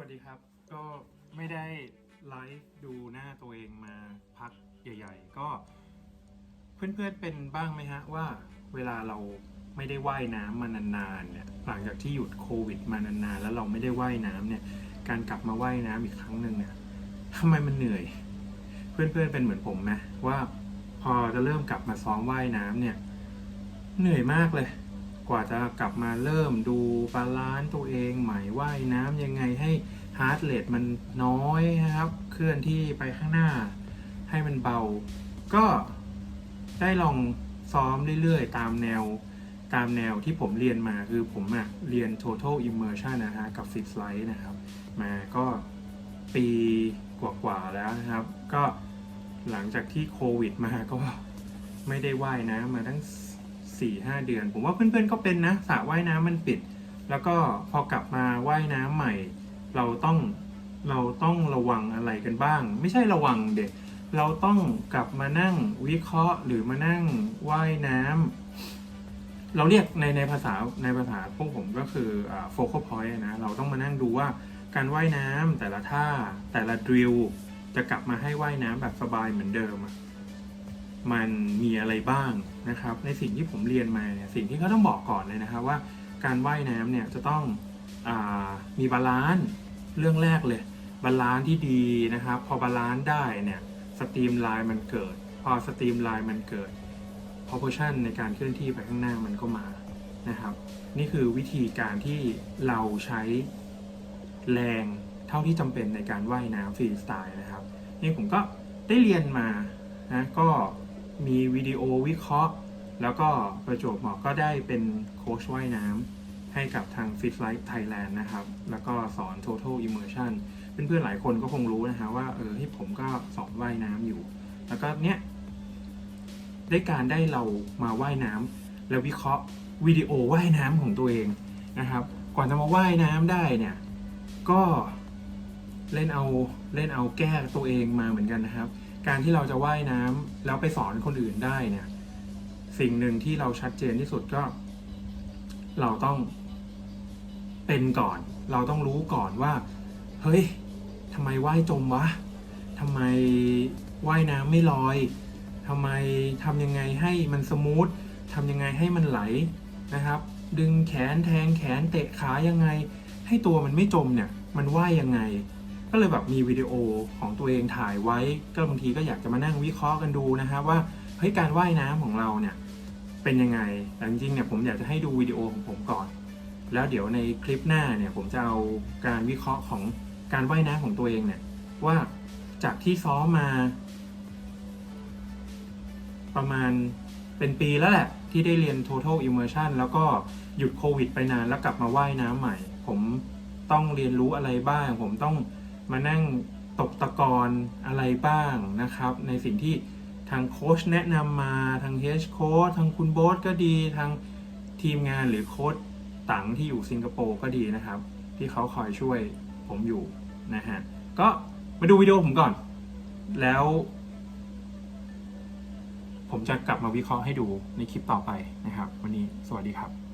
วัสดีครับ ก็ไม่ได้ไลฟ์ดูหน้าตัวเองมาพักใหญ่ ๆ ก็เพื่อนๆเป็นบ้างไหมฮะว่าเวลาเราไม่ได้ว่ายน้ำมานานๆเนี่ยหลังจากที่หยุดโควิดมานานๆแล้วเราไม่ได้ว่ายน้ำเนี่ยการกลับมาว่ายน้ำอีกครั้งหนึ่งเนี่ยทำไมมันเหนื่อย เพื่อนๆเป็นเหมือนผมไหมว่าพอจะเริ่มกลับมาซ้อมว่ายน้ำเนี่ยเหนื่อยมากเลย กว่าจะกลับมาเริ่มดูบาลานซ์ตัวเองใหม่ว่ายน้ำยังไงให้ฮาร์ดเรทมันน้อยนะครับ เคลื่อนที่ไปข้างหน้า ให้มันเบา ก็ได้ลองซ้อมเรื่อยๆ ตามแนวตามแนวที่ผมเรียนมาคือผมอะเรียน total immersion นะฮะกับ fixed light นะครับ มาก็ปีกว่าๆแล้วนะครับ ก็หลังจากที่โควิดมาก็ไม่ได้ว่ายน้ำมาตั้ง สี่ห้าเดือน ผมว่าเพื่อนๆก็เป็นนะสระว่ายน้ำมันปิด แล้วก็พอกลับมาว่ายน้ำใหม่ เราต้องเราต้องระวังอะไรกันบ้าง ไม่ใช่ระวังเด็กเราต้องกลับมานั่งวิเคราะห์หรือมานั่งว่ายน้ำเราเรียกในในภาษาในภาษาพวกผมก็คืออ่า focal point นะเราต้องมานั่งดูว่าการว่ายน้ำแต่ละท่าแต่ละดริลจะกลับมาให้ว่ายน้ำแบบสบายเหมือนเดิม มันมีอะไรบ้างนะครับ ในสิ่งที่ผมเรียนมาเนี่ยสิ่งที่เขาต้องบอกก่อนเลยนะครับว่าการว่ายน้ำเนี่ยจะต้องอมีบาลานซ์เรื่องแรกเลยบาลานซ์ที่ดีนะครับ พอบาลานซ์ได้เนี่ยสตรีมไลน์มันเกิด พอสตรีมไลน์มันเกิด proportion ในการเคลื่อนที่ไปข้างหน้ามันก็มานะครับ นี่คือวิธีการที่เราใช้แรงเท่าที่จำเป็นในการว่ายน้ำฟรีสไตล์นะครับ นี่ผมก็ได้เรียนมานะก็ มีวิดีโอวิเคราะห์ แล้วก็ประจวบเหมาะก็ได้เป็นโค้ชว่ายน้ำให้กับทาง Fit Life Thailand นะครับ แล้วก็สอน Total Immersion เพื่อนๆหลายคนก็คงรู้นะฮะว่าเออที่ผมก็สอนว่ายน้ำอยู่ แล้วก็เนี้ยได้การได้เรามาว่ายน้ำแล้ววิเคราะห์วิดีโอว่ายน้ำของตัวเองนะครับ ก่อนจะมาว่ายน้ำได้เนี่ยก็เล่นเอาเล่นเอาแก้ตัวเองมาเหมือนกันนะครับ การที่เราจะว่ายน้ำแล้วไปสอนคนอื่นได้เนี่ยสิ่งหนึ่งที่เราชัดเจนที่สุดก็ เราต้องเป็นก่อน เราต้องรู้ก่อนว่า เฮ้ยทำไมว่ายจมวะทำไมว่ายน้ำไม่ลอยทำไมทำยังไงให้มันสมูททำยังไงให้มันไหลนะครับ ดึงแขนแทงแขนเตะขายังไง ให้ตัวมันไม่จมเนี่ย มันว่ายยังไง ก็เลยแบบมีวิดีโอของตัวเองถ่ายไว้ ก็บางทีก็อยากจะมานั่งวิเคราะห์กันดูนะครับว่าเฮ้ยการว่ายน้ำของเราเนี่ยเป็นยังไงแต่จริงๆเนี่ยผมอยากจะให้ดูวิดีโอของผมก่อน แล้วเดี๋ยวในคลิปหน้าเนี่ยผมจะเอาการวิเคราะห์ของการว่ายน้ำของตัวเองเนี่ยว่าจากที่ซ้อมมา ประมาณเป็นปีแล้วแหละ ที่ได้เรียน total immersion แล้วก็หยุดโควิดไปนานแล้วกลับมาว่ายน้ำใหม่ ผมต้องเรียนรู้อะไรบ้าง ผมต้อง มานั่งตกตะกอนอะไรบ้างนะครับ ในสิ่งที่ทางโค้ชแนะนำมาทางเฮดโค้ชทางคุณโบ๊ทก็ดีทางทีมงานหรือโค้ชตังที่อยู่สิงคโปร์ก็ดีนะครับ ที่เขาคอยช่วยผมอยู่นะฮะก็มาดูวิดีโอผมก่อน แล้ว ผมจะกลับมาวิเคราะห์ให้ดูในคลิปต่อไปนะครับ วันนี้สวัสดีครับ